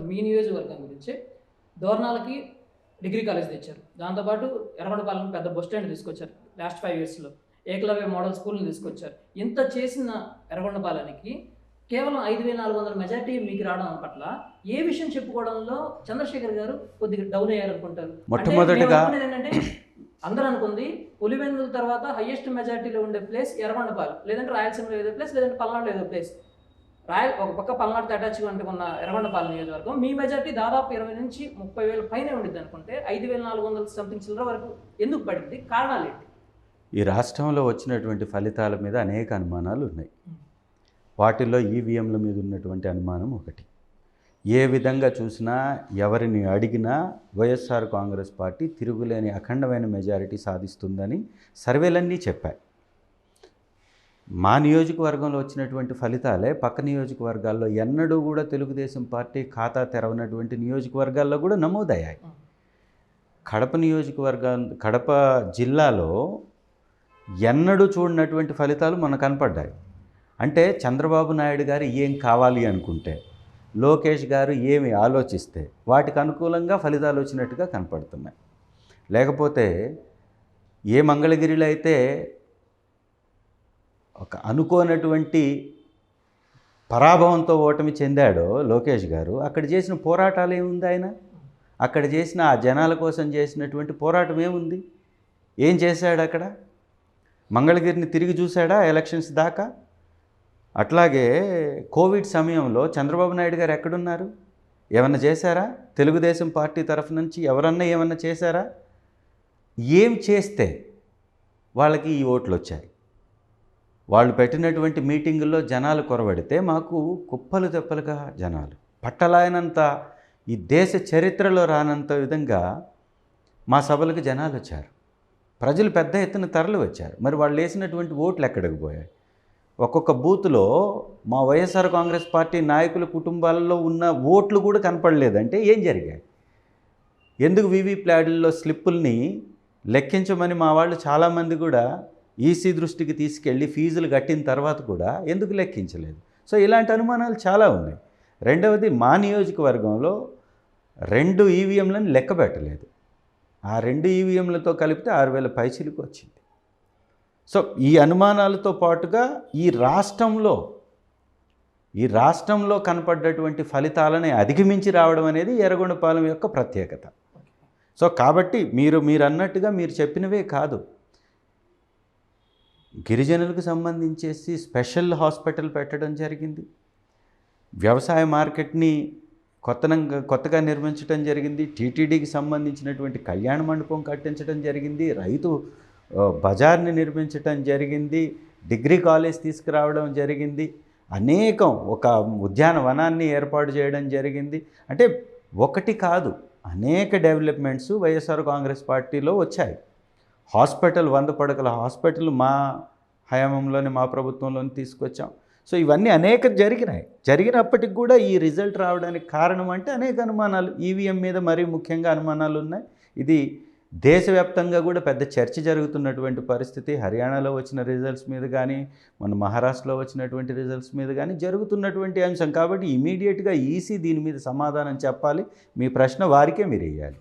మీ నియోజకవర్గం గురించి దోర్నాలకి degree college తెచ్చారు. దాంతోపాటు ఎర్రగొండపాలెం పెద్ద బస్ స్టాండ్ తీసుకొచ్చారు లాస్ట్ ఫైవ్ ఇయర్స్లో ఏకలవ్య మోడల్ స్కూల్ని తీసుకొచ్చారు. ఇంత చేసిన ఎర్రగొండపాలెనికి కేవలం ఐదు వేల నాలుగు వందల మెజార్టీ మీకు రావడం పట్ల ఏ విషయం చెప్పుకోవడంలో చంద్రశేఖర్ గారు కొద్దిగా డౌన్ అయ్యారు అనుకుంటారు. అంటే మొట్టమొదటిగా- ఏంటంటే అందరూ అనుకుంది పులివెందుల తర్వాత హైయెస్ట్ మెజార్టీలో ఉండే ప్లేస్ ఎర్రగొండపాలెం. లేదంటే రాయలసీమలో ఏదో ప్లేస్ లేదంటే పల్నాడులో ఏదో ప్లేస్. రాయల్ ఒక పక్క పల్నాడుతో అటాచ్ ఉన్న ఎర్రగొండపాలెం నియోజకవర్గం మీ మెజార్టీ దాదాపు ఇరవై నుంచి ముప్పై వేల పైన ఉండిద్ది అనుకుంటే ఐదు వేల నాలుగు వందల సంథింగ్ చిల్లర వరకు ఎందుకు పడింది? కారణాలు ఏంటి? ఈ రాష్ట్రంలో వచ్చినటువంటి ఫలితాల మీద అనేక అనుమానాలు ఉన్నాయి. వాటిల్లో ఈవీఎంల మీద ఉన్నటువంటి అనుమానం ఒకటి. ఏ విధంగా చూసినా ఎవరిని అడిగినా వైఎస్ఆర్ కాంగ్రెస్ పార్టీ తిరుగులేని అఖండమైన మెజారిటీ సాధిస్తుందని సర్వేలన్నీ చెప్పాయి. మా నియోజకవర్గంలో వచ్చినటువంటి ఫలితాలే పక్క నియోజకవర్గాల్లో ఎన్నడూ కూడా తెలుగుదేశం పార్టీ ఖాతా తెరవనటువంటి నియోజకవర్గాల్లో కూడా నమోదయ్యాయి. కడప నియోజకవర్గం కడప జిల్లాలో ఎన్నడూ చూడనటువంటి ఫలితాలు మనకు కనపడ్డాయి. అంటే చంద్రబాబు నాయుడు గారు ఏం కావాలి అనుకుంటే లోకేష్ గారు ఏమి ఆలోచిస్తే వాటికి అనుకూలంగా ఫలితాలు వచ్చినట్టుగా కనపడుతున్నాయి. లేకపోతే ఏ మంగళగిరిలో అయితే ఒక అనుకోనటువంటి పరాభవంతో ఓటమి చెందాడో లోకేష్ గారు అక్కడ చేసిన పోరాటాలు ఏముంది ఆయన? అక్కడ చేసిన ఆ జనాల కోసం చేసినటువంటి పోరాటం ఏముంది? ఏం చేశాడు అక్కడ? మంగళగిరిని తిరిగి చూశాడా ఎలక్షన్స్ దాకా? అట్లాగే కోవిడ్ సమయంలో చంద్రబాబు నాయుడు గారు ఎక్కడున్నారు? ఏమన్నా చేశారా? తెలుగుదేశం పార్టీ తరఫు నుంచి ఎవరన్నా ఏమన్నా చేశారా? ఏం చేస్తే వాళ్ళకి ఈ ఓట్లు వచ్చాయి? వాళ్ళు పెట్టినటువంటి మీటింగుల్లో జనాలు కొరబడితే మాకు కుప్పలు తెప్పలుగా జనాలు. పట్టలాయనంత ఈ దేశ చరిత్రలో రానంత విధంగా మా సభలకు జనాలు వచ్చారు. ప్రజలు పెద్ద ఎత్తున తరలి వచ్చారు. మరి వాళ్ళు వేసినటువంటి ఓట్లు ఎక్కడికి పోయాయి? ఒక్కొక్క బూత్లో మా వైఎస్ఆర్ కాంగ్రెస్ పార్టీ నాయకుల కుటుంబాలలో ఉన్న ఓట్లు కూడా కనపడలేదంటే ఏం జరిగాయి? ఎందుకు వివి ప్లాడ్లలో స్లిప్పుల్ని లెక్కించమని మా వాళ్ళు చాలామంది కూడా ఈసీ దృష్టికి తీసుకెళ్ళి ఫీజులు కట్టిన తర్వాత కూడా ఎందుకు లెక్కించలేదు? సో ఇలాంటి అనుమానాలు చాలా ఉన్నాయి. రెండవది మా నియోజకవర్గంలో రెండు ఈవీఎంలను లెక్క పెట్టలేదు. ఆ రెండు ఈవీఎంలతో కలిపితే ఆరు వేల పైచీలకు వచ్చింది. సో ఈ అనుమానాలతో పాటుగా ఈ రాష్ట్రంలో ఈ రాష్ట్రంలో కనపడ్డటువంటి ఫలితాలని అధిగమించి రావడం అనేది ఎర్రగొండపాలెం యొక్క ప్రత్యేకత. సో కాబట్టి మీరు మీరు అన్నట్టుగా మీరు చెప్పినవే కాదు. గిరిజనులకు సంబంధించేసి స్పెషల్ హాస్పిటల్ పెట్టడం జరిగింది. వ్యవసాయ మార్కెట్ని కొత్తనంగా కొత్తగా నిర్మించడం జరిగింది. టీటీడీకి సంబంధించినటువంటి కళ్యాణ మండపం కట్టించడం జరిగింది. రైతు బజార్ని నిర్మించడం జరిగింది. డిగ్రీ కాలేజ్ తీసుకురావడం జరిగింది. అనేకం ఒక ఉద్యానవనాన్ని ఏర్పాటు చేయడం జరిగింది. అంటే ఒకటి కాదు అనేక డెవలప్మెంట్స్ వైఎస్ఆర్ కాంగ్రెస్ పార్టీలో వచ్చాయి. హాస్పిటల్ వంద పడకల హాస్పిటల్ మా హయామంలోనే మా ప్రభుత్వంలోనే తీసుకొచ్చాం. సో ఇవన్నీ అనేక జరిగినాయి. జరిగినప్పటికి కూడా ఈ రిజల్ట్ రావడానికి కారణం అంటే అనేక అనుమానాలు. ఈవీఎం మీద మరీ ముఖ్యంగా అనుమానాలు ఉన్నాయి. ఇది దేశవ్యాప్తంగా కూడా పెద్ద చర్చ జరుగుతున్నటువంటి పరిస్థితి. హర్యానాలో వచ్చిన రిజల్ట్స్ మీద కానీ మన మహారాష్ట్రలో వచ్చినటువంటి రిజల్ట్స్ మీద కానీ జరుగుతున్నటువంటి అంశం. కాబట్టి ఇమీడియట్గా ఈసీ దీని మీద సమాధానం చెప్పాలి. మీ ప్రశ్న వారికే మీరు వేయాలి